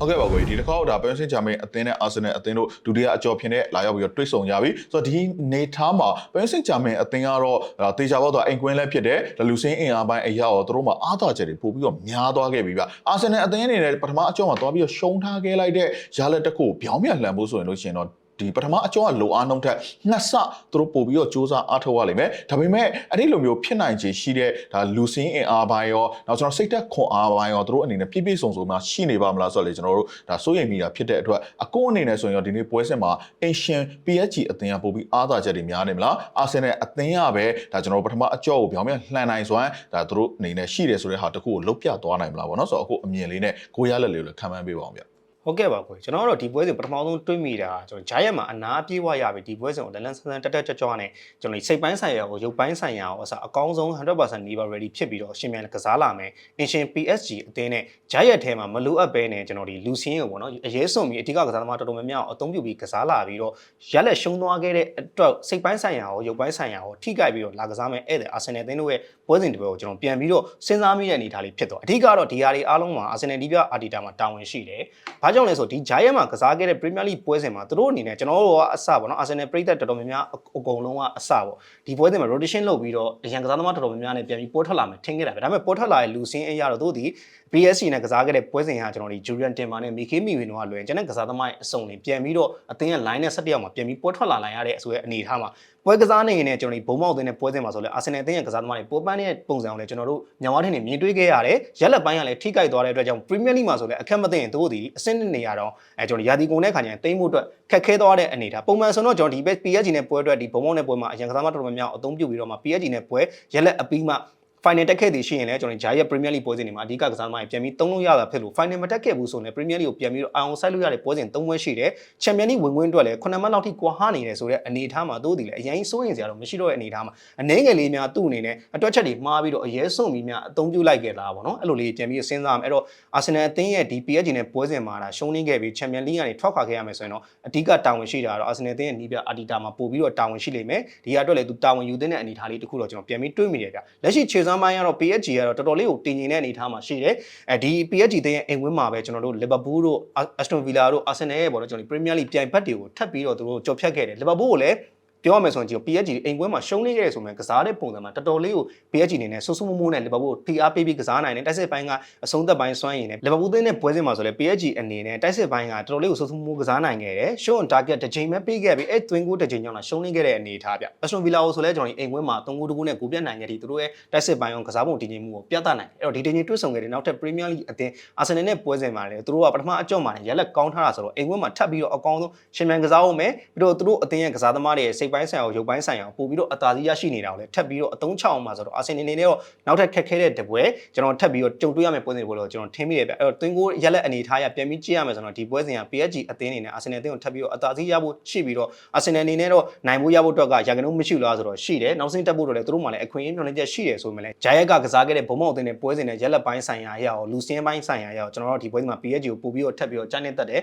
ဟုတ်ကဲ့ပါကိုဒီတစ်ခါတော့ဒါပန်ဆင်ဂျာမင်အသင်းနဲ့အာဆင်နယ်အသင်းတို့ဒုတိယအကြော်ဖြစ်နေလာရောက်ပြီးတော့တွေ့ဆုံကြပြီဆိုတော့ဒီနေထားမှာပန်ဆင်ဂျာမင်အသင်းကတော့ဒါတေချာဘောတော့အိမ်ကွင်းလည်းဖြစ်တဲ့လူစင်းအင်အားပိုင်းအရာရောတို့မှာအားသာချက်တွေပို့ပြီးတော့များသွားခဲ့ပြီဗျအာဆင်နယ်အသင်းအနေနဲ့ပထမအကြော်မှာသွားပြီးတော့ရှုံးထားခဲ့လိုက်တဲ့ရလက်တစ်ခုကိုပြောင်းပြန်လှန်ဖို့ဆိုရင်လို့ရှိရင်တော့ ဒီပထမအကျော်ကလိုအားနှုံးထက်နှစ်ဆသူတို့ပို့ပြီးတော့စူးစမ်းအားထုတ်ရလိမ့်မယ်ဒါပေမဲ့အဲ့ဒီလိုမျိုးဖြစ်နိုင်ခြေရှိတဲ့ဒါလူစင်းအင်အားပိုင်းရောနောက်ကျွန်တော်စိတ်သက်ခွန်အားပိုင်းရောသူတို့အနေနဲ့ပြည့်ပြည့်စုံစုံမှရှိနေပါမလားဆိုတော့လေကျွန်တော်တို့ဒါစိုးရိမ်မိတာဖြစ်တဲ့အတွက်အကောအနေနဲ့ဆိုရင်တော့ဒီနေ့ပွဲစဉ်မှာအင်ရှင် PSG အသင်းကပို့ပြီးအားသာချက်တွေများနေမလားအာဆင်နယ်အသင်းကပဲဒါကျွန်တော်တို့ပထမအကျော်ကိုပြောင်းပြန်လှန်နိုင်စွမ်းဒါသူတို့အနေနဲ့ရှိတယ်ဆိုတဲ့ဟာတခုကိုလုတ်ပြသွားနိုင်မလားဗောနော်ဆိုတော့အခုအမြင်လေးနဲ့ကိုရလက်လေးကိုလည်းခံမှန်းပေးပါအောင်ဗျ ဟုတ်ကဲ့ပါကိုကျွန်တော်တို့ဒီပွဲစဉ်ပထမဆုံးတွေးမိတာကျွန်တော်ဂျာရက်မှာအနာပြေးဝရပြီဒီပွဲစဉ်ကိုလန်လန်ဆန်းဆန်းတက်တက်ကြွကြွနဲ့ကျွန်တော်စိတ်ပိုင်းဆိုင်ရာကိုရုပ်ပိုင်းဆိုင်ရာကိုအစားအကောင်းဆုံး100%နီးပါ ready ဖြစ်ပြီးတော့ရှင်မြန်ကစားလာမယ်အင်ရှင် PSG အသင်းနဲ့ဂျာရက်ထဲမှာမလိုအပ်ဘဲနဲ့ကျွန်တော်ဒီလူစင်းကိုပေါ့နော်အရေးစုံပြီးအဓိကကစားသမားတော်တော်များများကိုအသုံးပြုပြီးကစားလာပြီးတော့ရက်လက်ရှုံးသွားခဲ့တဲ့အတွက်စိတ်ပိုင်းဆိုင်ရာကိုရုပ်ပိုင်းဆိုင်ရာကိုထိကြိုက်ပြီးတော့လာကစားမယ်ဧည့်သည်အာဆင်နယ်အသင်းတို့ရဲ့ ပွဲစဉ်တစ်ပွဲကိုကျွန်တော်ပြန်ပြီးတော့စဉ်းစားမိတဲ့အနေအထားလေးဖြစ်သွားအဓိကတော့ဒီဟာတွေအားလုံးမှာအာဆင်နယ်ဒီပြအာတီတာမှာတာဝန်ရှိတယ်။ဘာကြောင့်လဲဆိုဒီဂျာရက်မှာကစားခဲ့တဲ့ Premier League ပွဲစဉ်မှာသူတို့အနေနဲ့ကျွန်တော်တို့ကအစပေါ့နော်အာဆင်နယ်ပရိသတ်တော်တော်များများအကုန်လုံးကအစပေါ့ဒီပွဲစဉ်မှာ rotation လုပ်ပြီးတော့အရန်ကစားသမားတော်တော်များများနဲ့ပြန်ပြီးပေါ်ထွက်လာမယ်ထင်ခဲ့တာပဲဒါပေမဲ့ပေါ်ထွက်လာတဲ့လူစင်းအရာတော့သူဒီ PSG နဲ့ကစားခဲ့တဲ့ပွဲစဉ်ဟာကျွန်တော်ဒီ Julian Timber နဲ့ Mikel Merino ကလွယ်ကျန်တဲ့ကစားသမားရဲ့အစုံတွေပြန်ပြီးတော့အသင်းရဲ့ line နဲ့17ယောက်မှာပြန်ပြီးပေါ်ထွက်လာနိုင်ရတဲ့ဆိုတဲ့အနေအထားမှာပွဲကစားနေရင်လည်းကျွန်တော်ဒီဘုံမောက်သင်းနဲ့ပွဲစဉ်မှာဆိုလဲ Arsenal အသင်းရဲ့ကစားသမားတွေပေါ်ပန်းတဲ့ပုံစံကိုလည်းကျွန်တော်တို့ညောင်ဝါထင်းနေမြင်တွေ့ခဲ့ရတယ်ရက်လက်ပိုင်းကလည်းထိကြိုက်သွားတဲ့အတွက်ကြောင့် Premier League မှာဆိုလဲအခက်မသိရင်တို့ဒီအဆင့်နှစ်နေရတော့အဲကျွန်တော်ရာသီကုန်တဲ့ခါကျရင်တိမ့်မှုအတွက်ခက်ခဲသွားတဲ့အနေအထားပုံမှန်ဆိုတော့ကျွန်တော်ဒီ PSG နဲ့ပွဲအတွက်ဒီဘုံမောက်နဲ့ပွဲမှာအရင်ကစားသမားတော်တော်များများအသုံးပြုပြီးတော့မှ PSG နဲ့ပွဲရက်လက်အပြီးမှ final တက်ခဲ့သည်ရှိရင်လည်းကျွန်တော်ဂျာရဲ့ Premier League ပွဲစဉ်တွေမှာအဓိကကစားသမားတွေပြန်ပြီးသုံးလို့ရတာဖြစ်လို့ final မတက်ခဲ့ဘူးဆိုရင် Premier League ကိုပြန်ပြီးတော့အောင်ဆိုင်လို့ရတဲ့ပွဲစဉ်၃ပွဲရှိတယ်။ Champions League ဝင်ခွင့်အတွက်လည်း9မှတ်လောက်ထိကွာဟနေတယ်ဆိုတဲ့အနေအထားမှာသို့တည်လည်းအရင်စိုးရင်စရာတော့မရှိတော့တဲ့အနေအထားမှာအနေငယ်လေးများသူ့အနေနဲ့အတွက်ချက်တွေမှားပြီးတော့အရေးဆုံးပြီးများအသုံးပြုလိုက်ခဲ့လားပေါ့နော်အဲ့လိုလေးပြန်ပြီးစဉ်းစားရမယ်အဲ့တော့ Arsenal အသင်းရဲ့ဒီ PSG နဲ့ပွဲစဉ်မှာဒါရှုံးနေခဲ့ပြီး Champions League ကနေထွက်ခွာခဲ့ရမယ်ဆိုရင်တော့အဓိကတာဝန်ရှိတာကတော့ Arsenal အသင်းရဲ့နီးပြအာတီတာမှာပို့ပြီးတော့တာဝန်ရှိလိမ့်မယ်ဒီအတွက်လည်းသူတာဝန်ယူတဲ့အနေအထားလေးတစ်ခုတော့ကျွန်တော်ပြန်ပြီးတွေးမိတယ်ဗျလက်ရှိခြေစွမ်းပိုင်းကတော့ PSG ကတော့တော်တော်လေးကိုတင်ကျင်တဲ့အနေအထားမှာရှိတယ်အဲဒီ PSG အသင်းရဲ့အိမ်ဝင်းမှာပဲကျွန်တော်တို့ Liverpool တို့ Aston Villa တို့ Arsenal ရဲ့ပေါ့နော်ကျွန်တော် Premier League ပြိုင်ဘက်တွေကိုထပ်ပြီးတော့သူတို့ကြော်ဖြတ်ခဲ့တယ် Liverpool ကိုလည်း ပြောရမယ်ဆိုရင်ဒီ PSG အိမ်ကွင်းမှာရှုံးနေခဲ့ရဆိုမှကစားတဲ့ပုံစံမှာတော်တော်လေးကို PSG အနေနဲ့ဆူဆူမိုးမိုးနဲ့ Liverpool ကိုဖိအားပေးပြီးကစားနိုင်တယ်တိုက်စစ်ပိုင်းကအဆုံးသက်ပိုင်းစွမ်းရည်နဲ့ Liverpool သင်းနဲ့ပွဲစဉ်မှာဆိုလဲ PSG အနေနဲ့တိုက်စစ်ပိုင်းကတော်တော်လေးကိုဆူဆူမိုးမိုးကစားနိုင်ခဲ့တယ်ရှုံး target တစ်ချိန်ပဲပေးခဲ့ပြီးအဲ့ twin goal တစ်ချိန်ကြောင့်လာရှုံးနေခဲ့တဲ့အနေအထားဗျ Aston Villa ကိုဆိုလဲကျွန်တော်ဒီအိမ်ကွင်းမှာ3 goal 2 goal နဲ့ကိုပြတ်နိုင်ခဲ့ဒီသူတို့ရဲ့တိုက်စစ်ပိုင်းအောင်ကစားပုံတည်ငြိမ်မှုကိုပြသနိုင်တယ်အဲ့တော့ဒီတည်ငြိမ်တွေ့ဆုံခဲ့တဲ့နောက်ထပ် Premier League အသင်း Arsenal နဲ့ပွဲစဉ်မှာလဲသူတို့ကပထမအကြော့မှာလည်းရက်လက်ကောင်းထားတာဆိုတော့အိမ်ကွင်းမှာထပ်ပြီးတော့အကောင်းဆုံးရှင်မြန်ကစားအောင်မယ်ပြီးတော့သူတို့အသင်းရဲ့ကစားသမားတွေရဲ့စိတ်ပိုင်းဆိုင်အောင်ရုပ်ပိုင်းဆိုင်အောင်ပို့ပြီးတော့အသာစီးရရှိနေတာကိုလည်းထပ်ပြီးတော့အသုံးချအောင်ပါဆိုတော့ Arsenal အနေနဲ့တော့နောက်ထပ်ခက်ခဲတဲ့တပွဲကျွန်တော်ထပ်ပြီးတော့ကြုံတွေ့ရမယ့်ပွဲစဉ်တွေလို့ကျွန်တော်ထင်မိတယ်ဗျအဲ့တော့ twin goal ရက်လက်အနေထားရပြန်ပြီးကြည့်ရမယ်ဆိုတော့ဒီပွဲစဉ်က PSG အသင်းအနေနဲ့ Arsenal အသင်းကိုထပ်ပြီးတော့အသာစီးရဖို့ရှိပြီးတော့ Arsenal အနေနဲ့တော့နိုင်ဖို့ရဖို့အတွက်ကရာခိုင်နှုန်းမရှိလားဆိုတော့ရှိတယ်နောက်ဆုံးတက်ဖို့တော့လည်းသူတို့မှလည်းအခွင့်အရေးမျှော်လင့်ချက်ရှိတယ်ဆိုမှလည်းဂျာယက်ကကစားခဲ့တဲ့ဘုံမောက်အသင်းနဲ့ပွဲစဉ်နဲ့ရက်လက်ပိုင်းဆိုင်ရာအရာကိုလူစင်းပိုင်းဆိုင်ရာအရာကိုကျွန်တော်တို့ဒီပွဲစဉ်မှာ PSG ကိုပို့ပြီးတော့ထပ်ပြီးတော့ကြားနေတတ်တယ်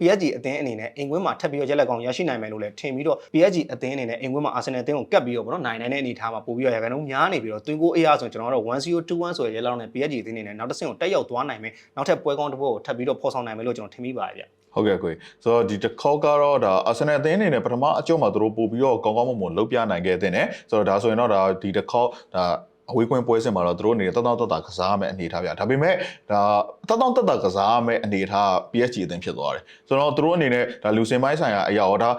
PSG အသင်းအနေနဲ့အိမ်ကွင်းမှာထပ်ပြီးတော့ရက်လက်ကောင်ရရှိနိုင်မယ်လို့လည်းထင်ပြီးတော့ PSG အသင်းအနေနဲ့အိမ်ကွင်းမှာ Arsenal အသင်းကိုကတ်ပြီးတော့ဗောနော်နိုင်နိုင်တဲ့အနေအထားမှာပို့ပြီးတော့ရာခိုင်နှုန်းများနေပြီးတော့တွင်းကိုအေးရဆိုရင်ကျွန်တော်တို့1021ဆိုရရက်လောက်နဲ့ PSG အသင်းအနေနဲ့နောက်တစ်ဆင့်ကိုတက်ရောက်သွားနိုင်မယ်နောက်ထပ်ပွဲကောင်းတစ်ပွဲကိုထပ်ပြီးတော့ဖော်ဆောင်နိုင်မယ်လို့ကျွန်တော်ထင်မိပါတယ်ဗျဟုတ်ကဲ့ကိုဆိုတော့ဒီတစ်ခေါက်ကတော့ဒါအာဆင်နယ်အသင်းအနေနဲ့ပထမအကျော့မှာသူတို့ပို့ပြီးတော့ကောင်းကောင်းမွန်မွန်လှုပ်ပြနိုင်ခဲ့တဲ့နဲ့ဆိုတော့ဒါဆိုရင်တော့ဒါဒီတစ်ခေါက်ဒါ အဝေးကွင်းပွဲစဉ်မှာတော့သူတို့အနေနဲ့တတောင့်တတကစားရမယ့်အနေအထားဗျဒါပေမဲ့ဒါတတောင့်တတကစားရမယ့်အနေအထား PSG အသင်းဖြစ်သွားတယ်ဆိုတော့သူတို့အနေနဲ့ဒါလူစင်ပိုင်းဆိုင်ရာအရာရောဒါ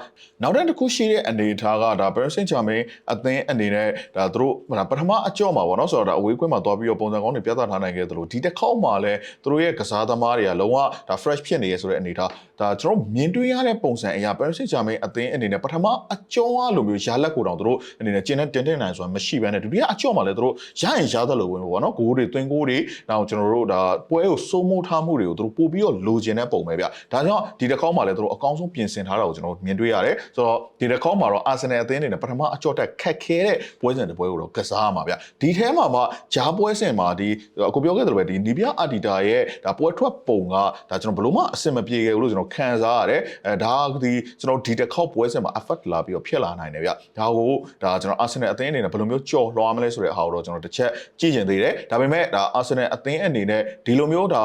နောက်တစ်ခုရှိတဲ့အနေအထားကဒါ Paris Saint-Germain အသင်းအနေနဲ့ဒါသူတို့ဒါပထမအကြော့မှာပေါ့နော်ဆိုတော့ဒါအဝေးကွင်းမှာသွားပြီးတော့ပုံစံကောင်းတွေပြသထားနိုင်ခဲ့သလိုဒီတစ်ခေါက်မှာလည်းသူတို့ရဲ့ကစားသမားတွေကလုံးဝဒါ fresh ဖြစ်နေရဆိုတဲ့အနေအထားဒါကျွန်တော်မြင်တွေ့ရတဲ့ပုံစံအရာ Paris Saint-Germain အသင်းအနေနဲ့ပထမအကြောအလိုမျိုးရာလက်ကိုတောင်သူတို့အနေနဲ့ကျင်းတဲ့တင်တင်နိုင်ဆိုတာမရှိဘဲနဲ့ဒုတိယအကြောမှာလည်းသူတို့ရရင်ရသလိုဝင်ပေါ့နော်ဂိုးတွေသွင်းဂိုးတွေနောက်ကျွန်တော်တို့ဒါပွဲကိုစိုးမိုးထားမှုတွေကိုသူတို့ပို့ပြီးတော့လိုချင်တဲ့ပုံပဲဗျဒါကြောင့်ဒီတစ်ခေါက်မှာလည်းသူတို့အကောင်းဆုံးပြင်ဆင်ထားတာကိုကျွန်တော်မြင်တွေ့ရတယ်ဆိုတော့ဒီတစ်ခေါက်မှာတော့ Arsenal အသင်းအနေနဲ့ပထမအကြောတက်ခက်ခဲတဲ့ပွဲစဉ်တစ်ပွဲကိုတော့ကစားရမှာဗျဒီထဲမှာမှဂျားပွဲစဉ်မှာဒီအခုပြောခဲ့သလိုပဲဒီနီးပြအာတီတာရဲ့ဒါပွဲထွက်ပုံကဒါကျွန်တော်ဘလို့မှအဆင်မပြေခဲ့ဘူးလို့ကျွန်တော်ခံစားရတယ်အဲဒါဒီကျွန်တော်ဒီတစ်ခေါက်ပွဲစဉ်မှာ effect လာပြီးတော့ဖြစ်လာနိုင်တယ်ဗျဒါကိုဒါကျွန်တော် Arsenal အသင်းအနေနဲ့ဘယ်လိုမျိုးကြော်လွှားမလဲဆိုတဲ့အားကိုတော့ကျွန်တော်တစ်ချက်ကြည့်ကျင်သေးတယ်ဒါပေမဲ့ဒါ Arsenal အသင်းအနေနဲ့ဒီလိုမျိုးဒါ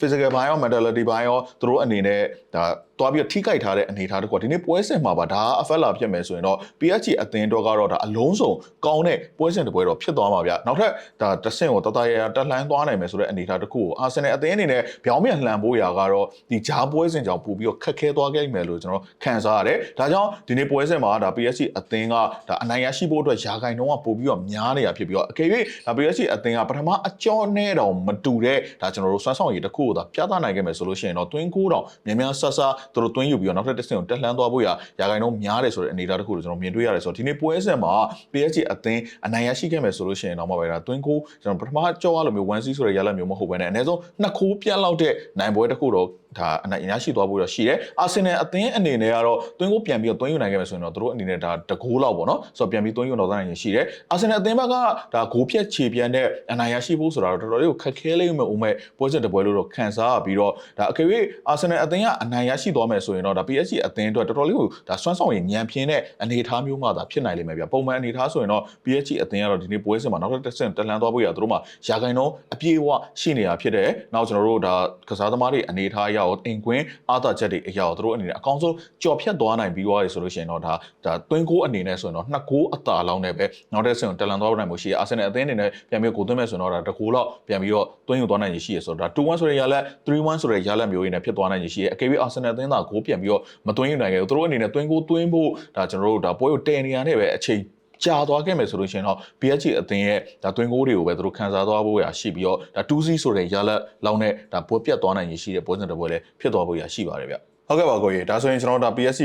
physical ဘိုင်းရော mentality ဘိုင်းရောသူတို့အနေနဲ့ဒါတွားပြီးတော့ထိခိုက်ထားတဲ့အနေအထားတကွာဒီနေ့ပွဲစဉ်မှာပါဒါအဖက်လာဖြစ်မယ်ဆိုရင်တော့ PSG အသင်းတော့ကတော့ဒါအလုံးစုံကောင်းတဲ့ပွဲစဉ်တစ်ပွဲတော့ဖြစ်သွားမှာဗျနောက်ထပ်ဒါတဆင့်ကိုတတရရတက်လှမ်းသွားနိုင်မယ်ဆိုတဲ့အနေအထားတစ်ခုကိုအာဆင်နယ်အသင်းအနေနဲ့ပြောင်းပြန်လှန်ဖို့ရာကတော့ဒီဂျားပွဲစဉ်ကြောင့်ပို့ပြီးတော့ခက်ခဲသွားခဲ့မယ်လို့ကျွန်တော်ခံစားရတယ်ဒါကြောင့်ဒီနေ့ပွဲစဉ်မှာဒါ PSG အသင်းကဒါအနိုင်ရရှိဖို့အတွက်ယာဂိုင်တော့ပို့ပြီးတော့များနေရဖြစ်ပြီးတော့အကယ်၍ဒါ PSG အသင်းကပထမအကျော်နဲ့တော့မတူတဲ့ဒါကျွန်တော်တို့စွမ်းဆောင်ရည်တစ်ခုကိုသာပြသနိုင်ခဲ့မယ်ဆိုလို့ရှိရင်တော့တွင်းကိုတော့များများဆဆသူတို့တွင်းယူပြီးတော့နောက်ထပ်တစ်ဆင့်ကိုတက်လှမ်းသွားဖို့ရာယာဂိုင်တော့များတယ်ဆိုတဲ့အနေအထားတစ်ခုကိုကျွန်တော်မြင်တွေ့ရတယ်ဆိုတော့ဒီနေ့ပွဲစဉ်မှာ PSG အသင်းအနိုင်ရရှိခဲ့မယ်ဆိုလို့ရှိရင်တော့မှပဲဒါတွင်းကိုကျွန်တော်ပထမကြော်ရလိုမျိုး1 C ဆိုတဲ့ရလဒ်မျိုးမဟုတ်ဘဲနဲ့အနည်းဆုံးနှစ်ခိုးပြတ်လောက်တဲ့နိုင်ပွဲတစ်ခုတော့ ဒါအနိုင်ရရှိသွားဖို့တော့ရှိတယ်အာဆင်နယ်အသင်းအနေနဲ့ကတော့တွင်းကိုပြန်ပြီးတော့တွင်းယူနိုင်ခဲ့မယ်ဆိုရင်တော့သူတို့အနေနဲ့ဒါတကိုးလောက်ပေါ့နော်ဆိုတော့ပြန်ပြီးတွင်းယူတော့နိုင်ရင်ရှိတယ်အာဆင်နယ်အသင်းဘက်ကဒါဂိုးဖြတ်ခြေပြန်တဲ့အနိုင်ရရှိဖို့ဆိုတာတော့တော်တော်လေးကိုခက်ခဲလိမ့်မယ်ဦးမဲ့ပွဲစဉ်တစ်ပွဲလို့တော့ခံစားရပြီးတော့ဒါအကယ်၍အာဆင်နယ်အသင်းကအနိုင်ရရှိသွားမယ်ဆိုရင်တော့ဒါ PSG အသင်းအတွက်တော်တော်လေးကိုဒါစွမ်းဆောင်ရည်ညံပြင်းတဲ့အနေအထားမျိုးမှသာဖြစ်နိုင်လိမ့်မယ်ဗျပုံမှန်အနေအထားဆိုရင်တော့ PSG အသင်းကတော့ဒီနေ့ပွဲစဉ်မှာနောက်ထပ်တစ်ဆင့်တက်လှမ်းသွားဖို့ရသူတို့မှာယာဂိုင်တော့အပြေးအဝရှိနေတာဖြစ်တယ်နောက်ကျွန်တော်တို့ဒါကစားသမားတွေအနေအထားအရအောင်အိမ်ကွင်းအာသာချက်တွေအရာကိုသူတို့အနေနဲ့အကောင်းဆုံးကြော်ဖြတ်သွားနိုင်ပြီးသွားရဆိုလို့ရှိရင်တော့ဒါဒါတွင်းကိုအနေနဲ့ဆိုရင်တော့နှစ်ကိုအသာလောင်းနဲ့ပဲနောက်တစ်ဆင့်တက်လှမ်းသွားနိုင်မှုရှိတယ်အာဆင်နယ်အသင်းအနေနဲ့ပြန်ပြီးကိုသွင်းမဲ့ဆိုရင်တော့ဒါတကူလောက်ပြန်ပြီးတော့တွင်းယူသွားနိုင်ရရှိရဆိုတော့ဒါ2-1ဆိုတဲ့ရလက်3-1ဆိုတဲ့ရလက်မျိုးရင်းနဲ့ဖြစ်သွားနိုင်ရရှိရအကယ်၍အာဆင်နယ်အသင်းသာဂိုးပြန်ပြီးတော့မသွင်းယူနိုင်ခဲ့ဘူးသူတို့အနေနဲ့တွင်းကိုသွင်းဖို့ဒါကျွန်တော်တို့ဒါပွဲကိုတည်နေရတဲ့ပဲအချိန် ကြာသွားခဲ့မယ်ဆိုလို့ရှိရင်တော့ PSG အသင်းရဲ့ဒါတွင်းကိုတွေကိုပဲသူတို့ခံစားသွားဖို့ရရှိပြီးတော့ဒါ2-0ဆိုတဲ့ရလက်လောက်နဲ့ဒါပွဲပြတ်သွားနိုင်ရရှိတဲ့ပွဲစဉ်တစ်ပွဲလည်းဖြစ်သွားဖို့ရရှိပါတယ်ဗျဟုတ်ကဲ့ပါကိုကြီးဒါဆိုရင်ကျွန်တော်တို့ဒါ PSG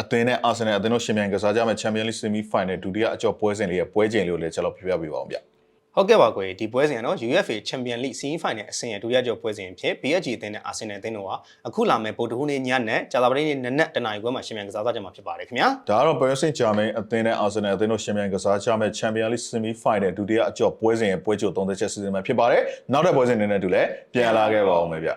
အသင်းနဲ့ Arsenal အသင်းတို့ရှင်မြန်ကစားကြမယ့် Champions League Semi Final ဒုတိယအကျော့ပွဲစဉ်လေးရဲ့ပွဲချိန်လေးကိုလည်းကျွန်တော်ပြပြပေးပါအောင်ဗျ ဟုတ်ကဲ့ပါကွယ်ဒီပွဲစဉ်ကတော့ UEFA Champions League Semi Final အဆင့်ရဒုတိယကျော်ပွဲစဉ်ဖြစ် PSG အသင်းနဲ့ Arsenal အသင်းတို့ဟာအခုလာမယ့်ဗုဒ္ဓဟူးနေ့ညနဲ့ကြာသပတေးနေ့နနက်တနာရီခွဲမှာရှင်မြန်ကစားကြမှာဖြစ်ပါတယ်ခင်ဗျာဒါကတော့ Paris Saint-Germain အသင်းနဲ့ Arsenal အသင်းတို့ရှင်မြန်ကစားကြမယ့် Champions League Semi Final ဒုတိယအကျော့ပွဲစဉ်ရဲ့ပွဲချုပ်သုံးသက်ချက်စီစဉ်မှာဖြစ်ပါတယ်နောက်တဲ့ပွဲစဉ်တွေနဲ့အတူလည်းပြန်လာခဲ့ပါအောင်မယ်ဗျ